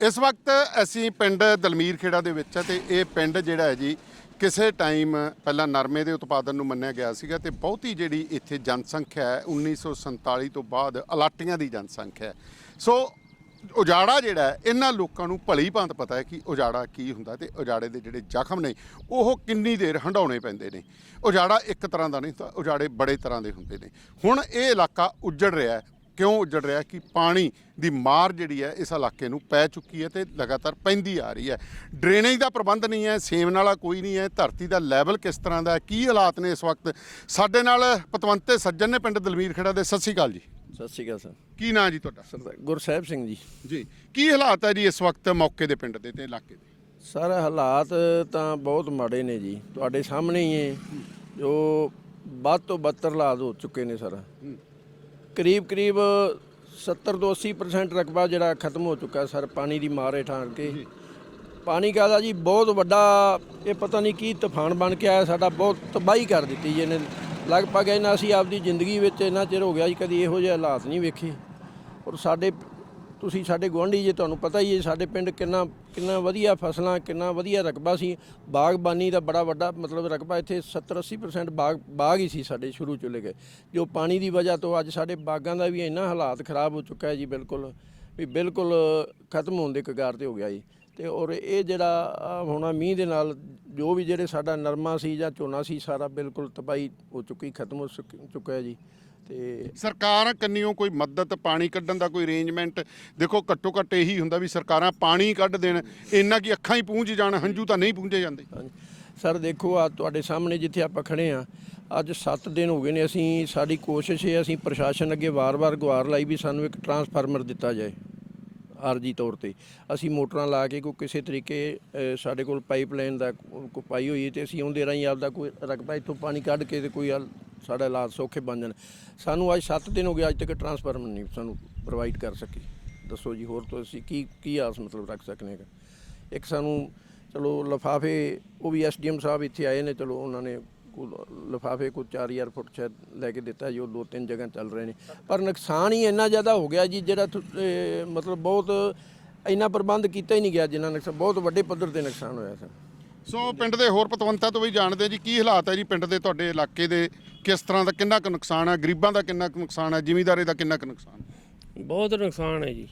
ਇਸ ਵਕਤ ਅਸੀਂ ਪਿੰਡ ਦਲਮੀਰ ਖੇੜਾ ਦੇ ਵਿੱਚ ਆ ਤੇ ਇਹ ਪਿੰਡ ਜਿਹੜਾ ਹੈ ਜੀ, ਕਿਸੇ ਟਾਈਮ ਪਹਿਲਾਂ ਨਰਮੇ ਦੇ ਉਤਪਾਦਨ ਨੂੰ ਮੰਨਿਆ ਗਿਆ ਸੀਗਾ ਤੇ ਬਹੁਤੀ ਜਿਹੜੀ ਇੱਥੇ ਜਨਸੰਖਿਆ ਹੈ 1947 ਤੋਂ ਬਾਅਦ ਅਲਾਟੀਆਂ ਦੀ ਜਨਸੰਖਿਆ ਹੈ। ਸੋ ਉਜਾੜਾ ਜਿਹੜਾ ਇਹਨਾਂ ਲੋਕਾਂ ਨੂੰ ਭਲੀ ਭਾਂਤ ਪਤਾ ਹੈ ਕਿ ਉਜਾੜਾ ਕੀ ਹੁੰਦਾ ਤੇ ਉਜਾੜੇ ਦੇ ਜਿਹੜੇ ਜ਼ਖਮ ਨੇ, ਉਹ ਕਿੰਨੀ ਦੇਰ ਹੰਡਾਉਣੇ ਪੈਂਦੇ ਨੇ। ਉਜਾੜਾ ਇੱਕ ਤਰ੍ਹਾਂ ਦਾ ਨਹੀਂ ਹੁੰਦਾ ਉਜਾੜੇ ਬੜੇ ਤਰ੍ਹਾਂ ਦੇ ਹੁੰਦੇ ਨੇ। ਹੁਣ ਇਹ ਇਲਾਕਾ ਉੱਜੜ ਰਿਹਾ ਹੈ ਕਿਉਂ ਉੱਜੜ ਰਿਹਾ ਕਿ ਪਾਣੀ ਦੀ ਮਾਰ ਜਿਹੜੀ ਹੈ ਇਸ ਇਲਾਕੇ ਨੂੰ ਪੈ ਚੁੱਕੀ ਹੈ ਤੇ ਲਗਾਤਾਰ ਪੈਂਦੀ ਆ ਰਹੀ ਹੈ। ਡਰੇਨੇਜ ਦਾ ਪ੍ਰਬੰਧ ਨਹੀਂ ਹੈ ਸੇਮ ਨਾਲਾ ਕੋਈ ਨਹੀਂ ਹੈ ਧਰਤੀ ਦਾ ਲੈਵਲ ਕਿਸ ਤਰ੍ਹਾਂ ਦਾ ਹੈ ਕੀ ਹਾਲਾਤ ਨੇ ਇਸ ਵਕਤ? ਸਾਡੇ ਨਾਲ ਪਤਵੰਤੇ ਸੱਜਣ ਨੇ ਪਿੰਡ ਦਲਵੀਰ ਖੇੜਾ ਦੇ। ਸਤਿ ਸ਼੍ਰੀ ਅਕਾਲ ਜੀ। ਸਤਿ ਸ਼੍ਰੀ ਅਕਾਲ ਸਰ। ਕੀ ਨਾਂ ਜੀ ਤੁਹਾਡਾ? ਸਰਦਾਰ ਗੁਰਸਾਹਿਬ ਸਿੰਘ ਜੀ। ਜੀ। ਕੀ ਹਾਲਾਤ ਹੈ ਜੀ ਇਸ ਵਕਤ ਮੌਕੇ ਦੇ ਪਿੰਡ ਦੇ ਤੇ ਇਲਾਕੇ ਦੇ? ਸਰ ਹਾਲਾਤ ਤਾਂ ਬਹੁਤ ਮਾੜੇ ਨੇ ਜੀ। ਤੁਹਾਡੇ ਸਾਹਮਣੇ ਹੀ ਹੈ। ਜੋ ਵੱਧ ਤੋਂ ਬੱਤਰ ਹਾਲਾਤ ਹੋ ਚੁੱਕੇ ਨੇ ਸਰ। ਕਰੀਬ ਕਰੀਬ 70 ਤੋਂ 80% ਰਕਬਾ ਜਿਹੜਾ ਖਤਮ ਹੋ ਚੁੱਕਾ ਸਰ ਪਾਣੀ ਦੀ ਮਾਰ ਹੇਠਾਂ ਆ ਕੇ। ਪਾਣੀ ਕਾਹਦਾ ਜੀ? ਬਹੁਤ ਵੱਡਾ ਇਹ ਪਤਾ ਨਹੀਂ ਕੀ ਤੂਫਾਨ ਬਣ ਕੇ ਆਇਆ ਸਾਡਾ ਬਹੁਤ ਤਬਾਹੀ ਕਰ ਦਿੱਤੀ ਜੀ ਇਹਨੇ। ਲਗਭਗ ਇਹਨਾਂ ਅਸੀਂ ਆਪਦੀ ਜ਼ਿੰਦਗੀ ਵਿੱਚ ਇੰਨਾ ਚਿਰ ਹੋ ਗਿਆ ਜੀ ਕਦੀ ਇਹੋ ਜਿਹੇ ਹਾਲਾਤ ਨਹੀਂ ਵੇਖੇ। ਔਰ ਸਾਡੇ ਤੁਸੀਂ ਸਾਡੇ ਗੁਆਂਢੀ ਜੇ ਤੁਹਾਨੂੰ ਪਤਾ ਹੀ ਹੈ ਸਾਡੇ ਪਿੰਡ ਕਿੰਨਾ ਕਿੰਨਾ ਵਧੀਆ ਫਸਲਾਂ, ਕਿੰਨਾ ਵਧੀਆ ਰਕਬਾ ਸੀ। ਬਾਗਬਾਨੀ ਦਾ ਬੜਾ ਵੱਡਾ ਮਤਲਬ ਰਕਬਾ ਇੱਥੇ 70 80% ਬਾਗ ਬਾਗ ਹੀ ਸੀ ਸਾਡੇ ਸ਼ੁਰੂ ਚੁਲੇ ਗਏ ਜੋ ਪਾਣੀ ਦੀ ਵਜ੍ਹਾ ਤੋਂ ਅੱਜ ਸਾਡੇ ਬਾਗਾਂ ਦਾ ਵੀ ਇੰਨਾ ਹਾਲਾਤ ਖਰਾਬ ਹੋ ਚੁੱਕਾ ਹੈ ਜੀ ਬਿਲਕੁਲ, ਵੀ ਬਿਲਕੁਲ ਖਤਮ ਹੋਣ ਦੇ ਕਗਾਰ ਤੇ ਹੋ ਗਿਆ ਜੀ। ਤੇ ਔਰ ਇਹ ਜਿਹੜਾ ਹੋਣਾ ਮੀਂਹ ਦੇ ਨਾਲ ਜੋ ਵੀ ਜਿਹੜੇ ਸਾਡਾ ਨਰਮਾ ਸੀ ਜਾਂ ਝੋਨਾ ਸੀ ਸਾਰਾ ਬਿਲਕੁਲ ਤਬਾਹੀ ਹੋ ਚੁੱਕੀ ਖਤਮ ਹੋ ਚੁੱਕ- ਚੁੱਕਾ ਹੈ ਜੀ। ਤੇ ਸਰਕਾਰਾਂ ਕੰਨਿਓ ਕੋਈ ਮਦਦ ਪਾਣੀ ਕੱਢਣ ਦਾ ਕੋਈ ਅਰੇਂਜਮੈਂਟ ਦੇਖੋ ਘੱਟੋ ਘੱਟ ਇਹੀ ਹੁੰਦਾ ਵੀ ਸਰਕਾਰਾਂ ਪਾਣੀ ਕੱਢ ਦੇਣ ਇੰਨਾ ਕਿ ਅੱਖਾਂ ਹੀ ਪੂੰਝ ਜਾਣ ਹੰਝੂ ਤਾਂ ਨਹੀਂ ਪੂੰਝੇ ਜਾਂਦੇ। ਸਰ ਦੇਖੋ ਆ ਤੁਹਾਡੇ ਸਾਹਮਣੇ ਜਿੱਥੇ ਆਪਾਂ ਖੜੇ ਆ ਅੱਜ 7 ਦਿਨ ਹੋ ਗਏ ਨੇ ਅਸੀਂ ਸਾਡੀ ਕੋਸ਼ਿਸ਼ ਹੈ ਅਸੀਂ ਪ੍ਰਸ਼ਾਸਨ ਅੱਗੇ ਵਾਰ-ਵਾਰ ਗੁਹਾਰ ਲਾਈ ਵੀ ਸਾਨੂੰ ਇੱਕ ਟਰਾਂਸਫਾਰਮਰ ਦਿੱਤਾ ਜਾਏ। ਆਰਜੀ ਤੌਰ ਤੇ। ਅਸੀਂ ਮੋਟਰਾਂ ਲਾ ਕੇ ਕੋਈ ਕਿਸੇ ਤਰੀਕੇ ਸਾਡੇ ਕੋਲ ਪਾਈਪਲਾਈਨ ਦਾ ਕੋਈ ਪਾਈ ਹੋਈ ਹੈ ਤੇ ਅਸੀਂ ਉਹਦੇ ਰਾਹੀਂ ਆਪਦਾ ਕੋਈ ਰਕਬਾ ਇੱਥੋਂ ਪਾਣੀ ਕੱਢ ਕੇ ਤੇ ਕੋਈ ਹੱਲ ਸਾਡਾ ਇਲਾਜ ਸੌਖੇ ਬਣ ਜਾਣ। ਸਾਨੂੰ ਅੱਜ 7 ਦਿਨ ਹੋ ਗਏ, ਅੱਜ ਤੱਕ ਟਰਾਂਸਫਾਰਮਰ ਨਹੀਂ ਸਾਨੂੰ ਪ੍ਰੋਵਾਈਡ ਕਰ ਸਕੀ। ਦੱਸੋ ਜੀ, ਹੋਰ ਤੋਂ ਅਸੀਂ ਕੀ ਕੀ ਆਸ ਮਤਲਬ ਰੱਖ ਸਕਨੇ ਹਾਂ ਇੱਕ ਸਾਨੂੰ, ਚਲੋ ਲਫਾਫੇ, ਉਹ ਵੀ ਐਸਡੀਐਮ ਸਾਹਿਬ ਇੱਥੇ ਆਏ ਨੇ, ਚਲੋ ਉਹਨਾਂ ਨੇ ਲਫਾਫੇ ਕੋ 4000 ਫੁੱਟ ਸ਼ਾਇਦ ਲੈ ਕੇ ਦਿੱਤਾ ਜੀ ਉਹ ਦੋ ਤਿੰਨ ਜਗ੍ਹਾ ਚੱਲ ਰਹੇ ਨੇ। ਪਰ ਨੁਕਸਾਨ ਹੀ ਇੰਨਾ ਜ਼ਿਆਦਾ ਹੋ ਗਿਆ ਜੀ ਜਿਹੜਾ ਮਤਲਬ ਬਹੁਤ ਇੰਨਾ ਪ੍ਰਬੰਧ ਕੀਤਾ ਹੀ ਨਹੀਂ ਗਿਆ ਜਿੰਨਾ ਨੁਕਸਾਨ ਬਹੁਤ ਵੱਡੇ ਪੱਧਰ ਤੇ ਨੁਕਸਾਨ ਹੋਇਆ ਸਰ। ਸੋ ਪਿੰਡ ਦੇ ਹੋਰ ਪਤਵੰਤਾਂ ਤੋਂ ਵੀ ਜਾਣਦੇ ਜੀ ਕੀ ਹਾਲਾਤ ਹੈ ਜੀ ਪਿੰਡ ਦੇ ਤੁਹਾਡੇ ਇਲਾਕੇ ਦੇ? ਕਿਸ ਤਰ੍ਹਾਂ ਦਾ ਕਿੰਨਾ ਕੁ ਨੁਕਸਾਨ ਹੈ? ਗਰੀਬਾਂ ਦਾ ਕਿੰਨਾ ਕੁ ਨੁਕਸਾਨ ਹੈ? ਜ਼ਿਮੀਂਦਾਰੇ ਦਾ ਕਿੰਨਾ ਕੁ ਨੁਕਸਾਨ ਬਹੁਤ ਨੁਕਸਾਨ ਹੈ ਜੀ।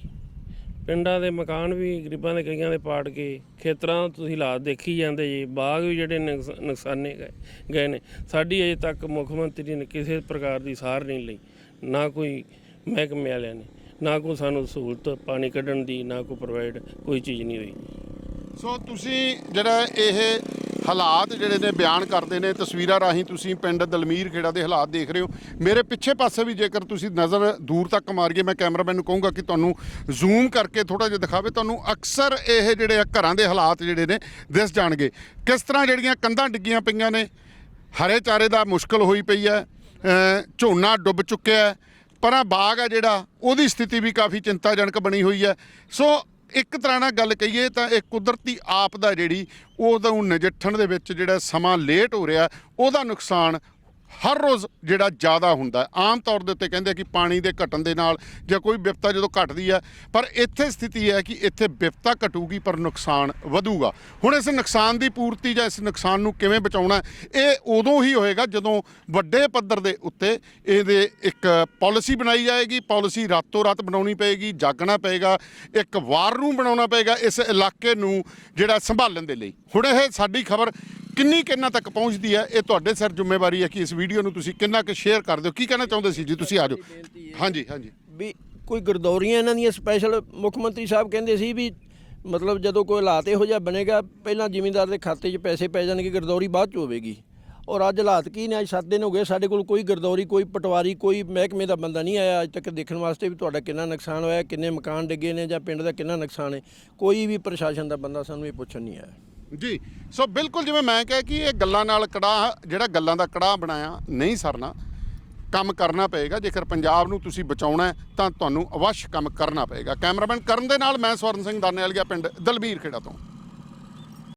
ਪਿੰਡਾਂ ਦੇ ਮਕਾਨ ਵੀ ਗਰੀਬਾਂ ਦੇ ਕਈਆਂ ਦੇ ਪਾੜ ਕੇ ਖੇਤਰਾਂ ਤੁਸੀਂ ਹਾਲਾਤ ਦੇਖੀ ਜਾਂਦੇ ਜੀ, ਬਾਗ ਵੀ ਜਿਹੜੇ ਨੁਕਸ- ਨੁਕਸਾਨੇ ਗਏ ਗਏ ਨੇ। ਸਾਡੀ ਅਜੇ ਤੱਕ ਮੁੱਖ ਮੰਤਰੀ ਨੇ ਕਿਸੇ ਪ੍ਰਕਾਰ ਦੀ ਸਾਰ ਨਹੀਂ ਲਈ, ਨਾ ਕੋਈ ਮਹਿਕਮੇ ਵਾਲਿਆਂ ਨੇ, ਨਾ ਕੋਈ ਸਾਨੂੰ ਸਹੂਲਤ ਪਾਣੀ ਕੱਢਣ ਦੀ, ਨਾ ਕੋਈ ਪ੍ਰੋਵਾਈਡ ਕੋਈ ਚੀਜ਼ ਨਹੀਂ ਹੋਈ। ਸੋ ਤੁਸੀਂ ਜਿਹੜਾ ਇਹ ਹਾਲਾਤ ਜਿਹੜੇ ਨੇ ਬਿਆਨ ਕਰਦੇ ਨੇ, ਤਸਵੀਰਾਂ ਰਾਹੀਂ ਤੁਸੀਂ ਪਿੰਡ ਦਲਮੀਰ ਖੇੜਾ ਦੇ ਹਾਲਾਤ ਦੇਖ ਰਹੇ ਹੋ। ਮੇਰੇ ਪਿੱਛੇ ਪਾਸੇ ਵੀ ਜੇਕਰ ਤੁਸੀਂ ਨਜ਼ਰ ਦੂਰ ਤੱਕ ਮਾਰੀਏ, ਮੈਂ ਕੈਮਰਾਮੈਨ ਨੂੰ ਕਹੂੰਗਾ ਕਿ ਤੁਹਾਨੂੰ ਜ਼ੂਮ ਕਰਕੇ ਥੋੜਾ ਜਿਹਾ ਦਿਖਾਵੇ। ਤੁਹਾਨੂੰ ਅਕਸਰ ਇਹ ਜਿਹੜੇ ਆ ਘਰਾਂ ਦੇ ਹਾਲਾਤ ਜਿਹੜੇ ਨੇ ਦਿਸ ਜਾਣਗੇ। ਕਿਸ ਤਰ੍ਹਾਂ ਜਿਹੜੀਆਂ ਕੰਧਾਂ ਡਿੱਗੀਆਂ ਪਈਆਂ ਨੇ? ਹਰੇ ਚਾਰੇ ਦਾ ਮੁਸ਼ਕਲ ਹੋਈ ਪਈ ਹੈ ਝੋਨਾ ਡੁੱਬ ਚੁੱਕਿਆ ਹੈ, ਪਰਾਂ ਬਾਗ ਹੈ ਜਿਹੜਾ, ਉਹਦੀ ਸਥਿਤੀ ਵੀ ਕਾਫੀ ਚਿੰਤਾਜਨਕ ਬਣੀ ਹੋਈ ਹੈ। ਸੋ ਇੱਕ ਤਰ੍ਹਾਂ ਨਾਲ ਗੱਲ ਕਹੀਏ ਤਾਂ ਇਹ ਕੁਦਰਤੀ ਆਪਦਾ ਜਿਹੜੀ ਉਹਦਾ ਨਜਿੱਠਣ ਦੇ ਵਿੱਚ ਜਿਹੜਾ ਸਮਾਂ ਲੇਟ ਹੋ ਰਿਹਾ, ਉਹਦਾ ਨੁਕਸਾਨ ਹਰ ਰੋਜ਼ ਜਿਹੜਾ ਜ਼ਿਆਦਾ ਹੁੰਦਾ ਆਮ ਤੌਰ ਦੇ ਉੱਤੇ ਕਹਿੰਦੇ ਕਿ ਪਾਣੀ ਦੇ ਘਟਣ ਦੇ ਨਾਲ ਜਾਂ ਕੋਈ ਵਿਪਤਾ ਜਦੋਂ ਘਟਦੀ ਹੈ, ਪਰ ਇੱਥੇ ਸਥਿਤੀ ਹੈ ਕਿ ਇੱਥੇ ਵਿਪਤਾ ਘਟੂਗੀ, ਪਰ ਨੁਕਸਾਨ ਵਧੂਗਾ। ਹੁਣ ਇਸ ਨੁਕਸਾਨ ਦੀ ਪੂਰਤੀ ਜਾਂ ਇਸ ਨੁਕਸਾਨ ਨੂੰ ਕਿਵੇਂ ਬਚਾਉਣਾ ਇਹ ਉਦੋਂ ਹੀ ਹੋਏਗਾ ਜਦੋਂ ਵੱਡੇ ਪੱਧਰ ਦੇ ਉੱਤੇ ਇਹਦੇ ਇੱਕ ਪਾਲਿਸੀ ਬਣਾਈ ਜਾਏਗੀ। ਪਾਲਿਸੀ ਰਾਤੋਂ ਰਾਤ ਬਣਾਉਣੀ ਪਏਗੀ, ਜਾਗਣਾ ਪਏਗਾ, ਇੱਕ ਵਾਰ ਨੂੰ ਬਣਾਉਣਾ ਪਏਗਾ ਇਸ ਇਲਾਕੇ ਨੂੰ ਜਿਹੜਾ ਸੰਭਾਲਣ ਦੇ ਲਈ। ਹੁਣ ਇਹ ਸਾਡੀ ਖਬਰ ਕਿੰਨੀ ਕਿੰਨਾ ਤੱਕ ਪਹੁੰਚਦੀ ਹੈ? ਇਹ ਤੁਹਾਡੇ ਸਿਰ ਜ਼ਿੰਮੇਵਾਰੀ ਹੈ ਕਿ ਇਸ ਵੀਡੀਓ ਨੂੰ ਤੁਸੀਂ ਕਿੰਨਾ ਕੁ ਸ਼ੇਅਰ ਕਰ ਦਿਓ। ਕੀ ਕਹਿਣਾ ਚਾਹੁੰਦੇ ਸੀ ਜੀ? ਤੁਸੀਂ ਆ ਜਾਓ। ਹਾਂਜੀ ਹਾਂਜੀ। ਵੀ ਕੋਈ ਗਰਦੌਰੀਆਂ ਇਹਨਾਂ ਦੀਆਂ ਸਪੈਸ਼ਲ ਮੁੱਖ ਮੰਤਰੀ ਸਾਹਿਬ ਕਹਿੰਦੇ ਸੀ ਵੀ ਮਤਲਬ ਜਦੋਂ ਕੋਈ ਹਾਲਾਤ ਇਹੋ ਜਿਹਾ ਬਣੇਗਾ ਪਹਿਲਾਂ ਜ਼ਿਮੀਂਦਾਰ ਦੇ ਖਾਤੇ 'ਚ ਪੈਸੇ ਪੈ ਜਾਣਗੇ ਗਰਦੌਰੀ ਬਾਅਦ 'ਚ ਹੋਵੇਗੀ। ਔਰ ਅੱਜ ਹਾਲਾਤ ਕੀ ਨੇ? ਅੱਜ 7 ਦਿਨ ਹੋ ਗਏ ਸਾਡੇ ਕੋਲ ਕੋਈ ਗਰਦੌਰੀ ਕੋਈ ਪਟਵਾਰੀ ਕੋਈ ਮਹਿਕਮੇ ਦਾ ਬੰਦਾ ਨਹੀਂ ਆਇਆ ਅੱਜ ਤੱਕ ਦੇਖਣ ਵਾਸਤੇ ਵੀ ਤੁਹਾਡਾ ਕਿੰਨਾ ਨੁਕਸਾਨ ਹੋਇਆ ਕਿੰਨੇ ਮਕਾਨ ਡਿੱਗੇ ਨੇ ਜਾਂ ਪਿੰਡ ਦਾ ਕਿੰਨਾ ਨੁਕਸਾਨ ਹੈ। ਕੋਈ ਵੀ ਪ੍ਰਸ਼ਾਸਨ ਦਾ ਬੰਦਾ ਸਾਨੂੰ ਇਹ ਪੁੱਛਣ ਨਹੀਂ ਆਇਆ। ਜੀ, ਸੋ ਬਿਲਕੁਲ ਜਿਵੇਂ ਮੈਂ ਕਿਹਾ ਕਿ ਇਹ ਗੱਲਾਂ ਨਾਲ ਕੜਾਹ ਜਿਹੜਾ ਗੱਲਾਂ ਦਾ ਕੜਾਹ ਬਣਾਇਆ, ਨਹੀਂ ਸਰਨਾ। ਕੰਮ ਕਰਨਾ ਪਏਗਾ, ਜੇਕਰ ਪੰਜਾਬ ਨੂੰ ਤੁਸੀਂ ਬਚਾਉਣਾ ਹੈ, ਤਾਂ ਤੁਹਾਨੂੰ ਅਵਸ਼ ਕੰਮ ਕਰਨਾ ਪਏਗਾ। ਕੈਮਰਾਮੈਨ ਕਰਨ ਦੇ ਨਾਲ ਮੈਂ ਸਵਰਨ ਸਿੰਘ ਦਾਨੇਵਾਲੀਆ ਪਿੰਡ ਦਲਬੀਰ ਖੇੜਾ ਤੋਂ।